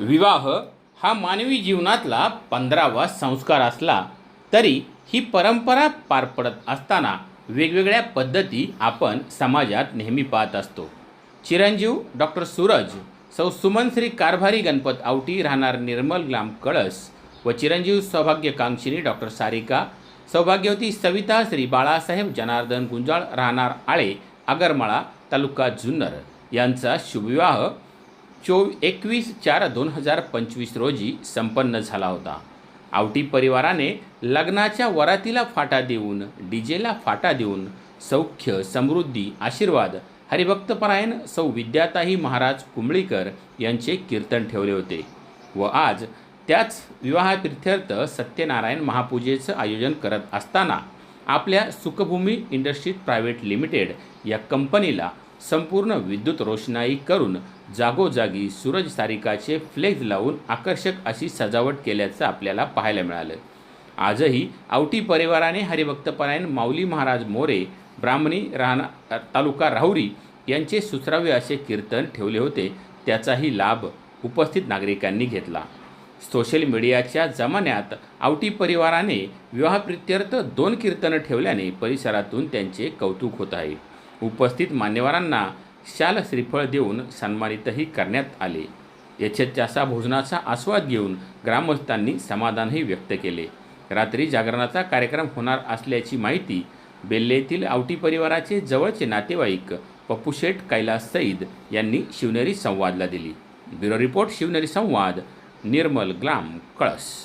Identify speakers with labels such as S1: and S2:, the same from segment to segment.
S1: विवाह हा मानवी जीवनातला पंधरावा संस्कार असला तरी ही परंपरा पार पडत असताना वेगवेगळ्या पद्धती आपण समाजात नेहमी पाहत असतो. चिरंजीव डॉक्टर सूरज सौ सुमनश्री कारभारी गणपत आवटी राहणार निर्मल ग्लाम कळस व चिरंजीव सौभाग्यकांक्षिणी डॉक्टर सारिका सौभाग्यवती सविता श्री बाळासाहेब जनार्दन गुंजाळ राहणार आळे आगरमाळा तालुका जुन्नर यांचा शुभविवाह चो एकवीस चार दोन हजार पंचवीस रोजी संपन्न झाला होता. आवटी परिवाराने लग्नाच्या वरातीला फाटा देऊन डीजेला फाटा देऊन सौख्य समृद्धी आशीर्वाद हरिभक्तपरायण सौ विद्याताई महाराज कुंबळीकर यांचे कीर्तन ठेवले होते व आज त्याच विवाहाप्रित्यर्थ सत्यनारायण महापूजेचं आयोजन करत असताना आपल्या सुखभूमी इंडस्ट्रीज प्रायव्हेट लिमिटेड या कंपनीला संपूर्ण विद्युत रोषणाई करून जागोजागी सूरज सारिकाचे फ्लेक्स लावून आकर्षक अशी सजावट केल्याचं आपल्याला पाहायला मिळालं. आजही आवटी परिवाराने हरिभक्तपरायण माऊली महाराज मोरे ब्राह्मणी राहणा तालुका राहुरी यांचे सुसरावे असे कीर्तन ठेवले होते. त्याचाही लाभ उपस्थित नागरिकांनी घेतला. सोशल मीडियाच्या जमान्यात आवटी परिवाराने विवाहप्रित्यर्थ दोन कीर्तनं ठेवल्याने परिसरातून त्यांचे कौतुक होत आहे. उपस्थित मान्यवरांना शाल श्रीफळ देऊन सन्मानितही करण्यात आले. यशस्याचा भोजनाचा आस्वाद घेऊन ग्रामस्थांनी समाधानही व्यक्त केले. रात्री जागरणाचा कार्यक्रम होणार असल्याची माहिती बेल्ले येथील आवटी परिवाराचे जवळचे नातेवाईक पप्पूशेठ कैलास सईद यांनी शिवनेरी संवादला दिली. ब्युरो रिपोर्ट शिवनेरी संवाद निर्मल ग्राम कळस.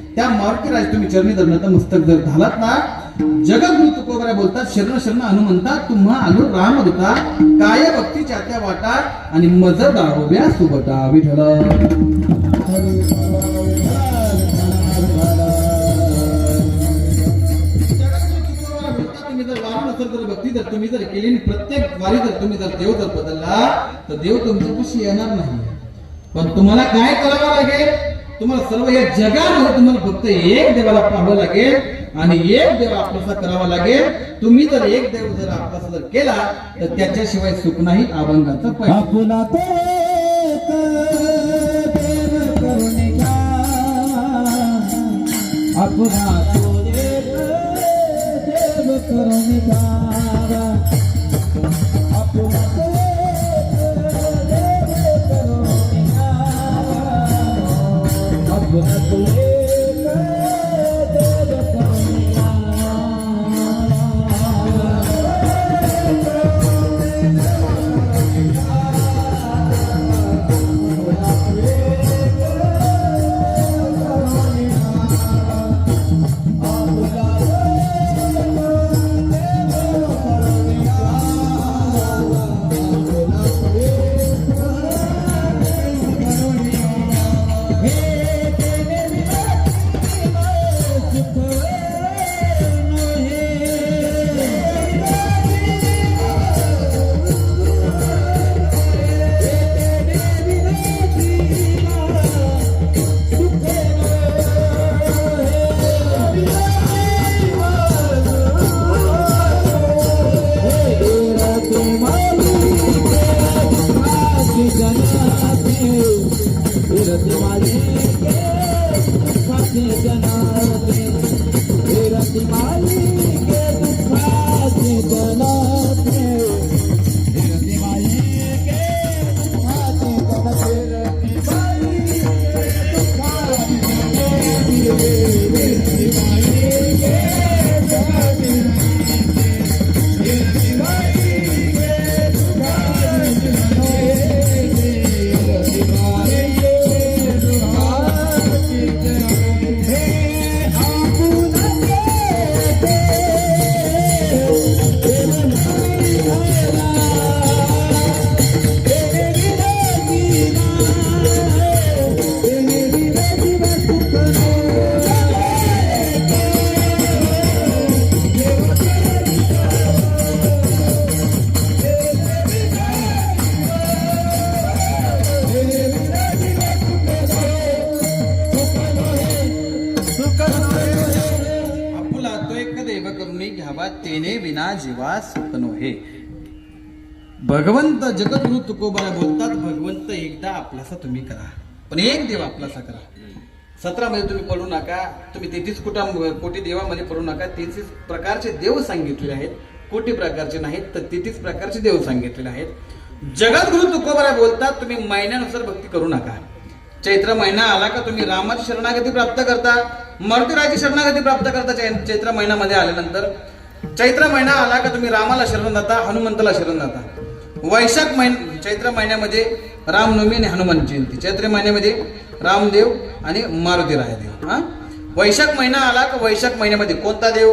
S2: त्या मारुतीराज तुम्ही चरणी धरणाचा मस्तक जर घालात ना? जगद्गुरु तुकोबरा बोलतात शरण शरण हनुमंता तुम्हा आलो राम होता काय भक्तीच्या त्या वाटात आणि मज दारोब्या सुबटा विठळ तुम्ही जर भक्ती जर तुम्ही जर केली आणि प्रत्येक वारी जर तुम्ही जर देव जर बदलला तर देव तुमच्या कशी येणार नाही. पण तुम्हाला काय करावं लागेल? तुम्हाला सर्व या जगामध्ये तुम्हाला फक्त एक देवाला पाहावं लागेल आणि एक देव आपलासा करावा लागेल. तुम्ही जर एक देव जर आपलासा जर केला तर त्याच्याशिवाय सुख नाही अभंगाचं पैसे.
S3: आपुला
S2: हवा तेने विना जीवा सपनो हे भगवंत जगद्गुरु तुकोबाला बोलतात भगवंत एकदा आपलासा तुम्ही करा. पण एक देव आपलासा करा. सतरामध्ये तुम्ही पडू नका तुम्ही तेहतीस कुटा कोटी देवामध्ये पडू नका. तेहतीस प्रकारचे देव सांगितलेले आहेत. कोटी प्रकारचे नाहीत तर तेहतीस प्रकारचे देव सांगितलेले आहेत. जगद्गुरु तुकोबाला बोलतात तुम्ही महिन्यानुसार भक्ती करू नका. चैत्र महिना आला का तुम्ही रामाची शरणागती प्राप्त करता मर्तीराची शरणागती प्राप्त करता चैत्र महिन्यामध्ये आल्यानंतर. चैत्र महिना आला का तुम्ही रामाला शरण जाता हनुमंताला शरण जाता? वैशाख महिन चैत्र महिन्यामध्ये रामनवमी आणि हनुमान जयंती. चैत्र महिन्यामध्ये रामदेव आणि मारुती रायदेव हा? वैशाख महिना आला का वैशाख महिन्यामध्ये कोणता देव?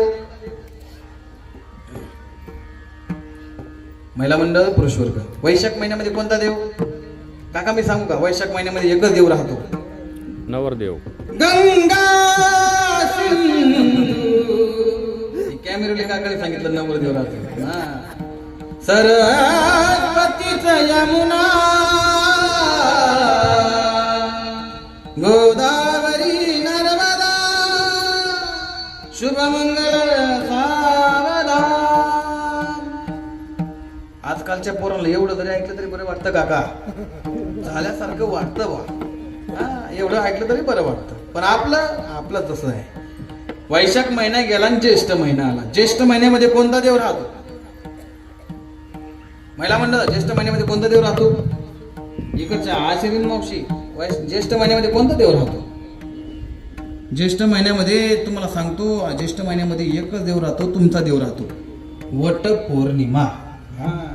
S2: महिला मंडळ पुरुष वर्ग वैशाख महिन्यामध्ये कोणता देव? काका मी सांगू का? वैशाख महिन्यामध्ये एकच देव राहतो.
S1: नवरदेव.
S2: गंगा कॅमेरे काकाने सांगितलं नवर देवरात हा. सरस्वतीच यमुना. गोदावरी नर्मदा. शुभमंगल सावधान आजकालच्या पोरांना एवढं जरी ऐकलं तरी बरं वाटतं काका. झाल्यासारखं वाटतं बा. एवढं ऐकलं तरी बरं वाटतं. पण आपलं आपलं तसं आहे. वैशाख महिना गेला आणि ज्येष्ठ महिना आला. ज्येष्ठ महिन्यामध्ये कोणता देव राहतो? महिला म्हणलं ज्येष्ठ महिन्यामध्ये कोणता देव राहतो? इकडच्या आशिरीन मावशी ज्येष्ठ महिन्यामध्ये कोणता देव राहतो? ज्येष्ठ महिन्यामध्ये तुम्हाला सांगतो ज्येष्ठ महिन्यामध्ये एकच देव राहतो तुमचा देव राहतो. वट पौर्णिमा. हा.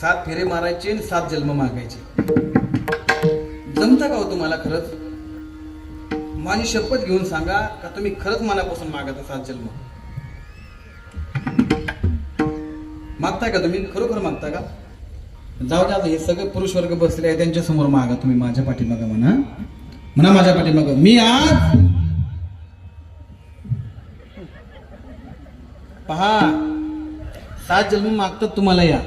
S2: सात फेरे मारायचे आणि सात जन्म मागायचे. जमता का हो तुम्हाला खरंच? माझी शपथ घेऊन सांगा का तुम्ही खरंच मनापासून मागत सात जन्म? मागताय का तुम्ही? खरोखर मागता का? जाऊ द्या हे सगळे पुरुष वर्ग बसले आहे त्यांच्यासमोर मागा तुम्ही माझ्या पाठीमागा म्हणा. म्हणा माझ्या पाठीमागा. मी आज पहा सात जन्म मागतात तुम्हाला या.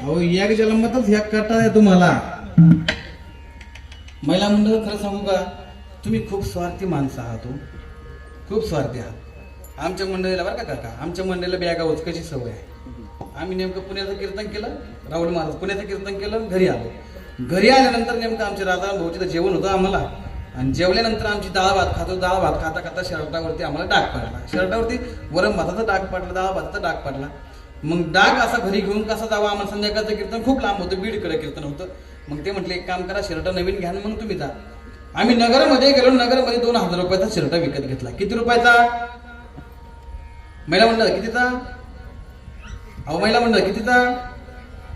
S2: अहो या जन्मातच ह्या करता तुम्हाला. महिला मंडळ खरं सांगू का? तुम्ही खूप स्वार्थी माणसं आहात हो. खूप स्वार्थी आहात. आमच्या मंडळीला बरं का काका आमच्या मंडळीला बॅगा उचकायची सवय आहे. आम्ही नेमकं पुण्याचं कीर्तन केलं राहुल महाराज पुण्याचं कीर्तन केलं घरी आलो. घरी आल्यानंतर नेमकं आमच्या राजा भाऊचं जेवण होतं आम्हाला. आणि जेवल्यानंतर आमची डाळ भात खातो डाळ भात खाता खाता शर्टावरती आम्हाला डाग पडला. शर्टावरती वरम भाताचा डाग पडला डाळ भाताचा डाग पडला. मग डाग असा घरी घेऊन कसा जावा? आम्हाला संध्याकाळचं कीर्तन खूप लांब होतं बीडकडे कीर्तन होतं. मग ते म्हटले एक काम करा शर्ट नवीन घ्या मग तुम्ही जा. आम्ही नगरमध्ये गेलो नगरमध्ये दोन हजार रुपयाचा शर्ट विकत घेतला. किती रुपयाचा? महिला मंडळ कितीचा? अहो महिला मंडळ कितीचा?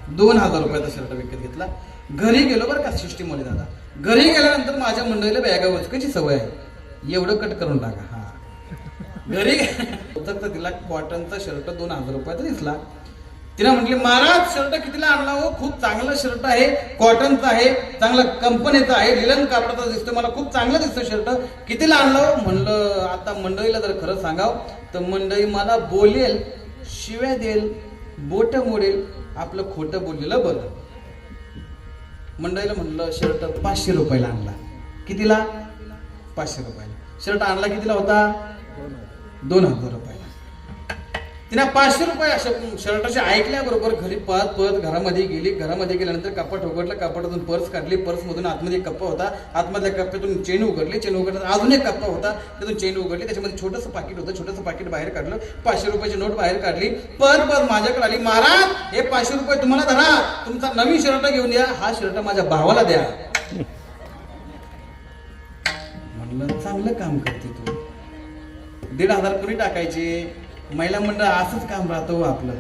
S2: दोन हजार रुपयाचा शर्ट विकत घेतला. घरी गेलो बरं का सिस्टीममध्ये दादा. घरी गेल्यानंतर माझ्या मंडळीला बॅगा कशी सवय आहे. एवढं कट करून टाका हा. घरी तर तिला कॉटनचा शर्ट दोन हजार रुपयाचा दिसला. तिनं म्हटली महाराज शर्ट कितीला आणला हो? खूप चांगला शर्ट आहे कॉटनचा आहे चांगला कंपनीचा आहे लिलन कापडाचा दिसतो मला खूप चांगला दिसतो शर्ट. कितीला आणलं हो? म्हणलं आता मंडळीला जर खरं सांगाव तर मंडळी मला बोलेल शिव्या देईल बोट मोडेल आपलं खोटं बोललेलं बरं. मंडळीला म्हणलं शर्ट पाचशे रुपयाला आणला. कितीला? पाचशे रुपयाला. शर्ट आणला कितीला होता? दोन हजार रुपये. तिने पाचशे रुपये अशा शर्टाचे ऐकल्याबरोबर घरी पळत पळत घरामध्ये गेली. घरामध्ये गेल्यानंतर कपाट उघडलं कपाटातून पर्स काढली. पर्समधून आतमध्ये एक कप्पा होता. आतमधल्या कप्प्यातून चेन उघडली. चेन उघडल्यानंतर अजून एक कप्पा होता. त्यातून चेन उघडली. त्याच्यामध्ये छोटंसं पाकिट होतं. छोटंसं पाकिट बाहेर काढलं. पाचशे रुपयाची नोट बाहेर काढली. पळत पळत माझ्याकडे आली. महाराज हे पाचशे रुपये तुम्हाला धरा. तुमचा नवीन शर्ट घेऊन या. हा शर्ट माझ्या भावाला द्या. म्हणलं चांगलं काम करते तू. दीड हजार कुणी टाकायचे? महिला मंडळ असंच काम राहतं हो आपलं.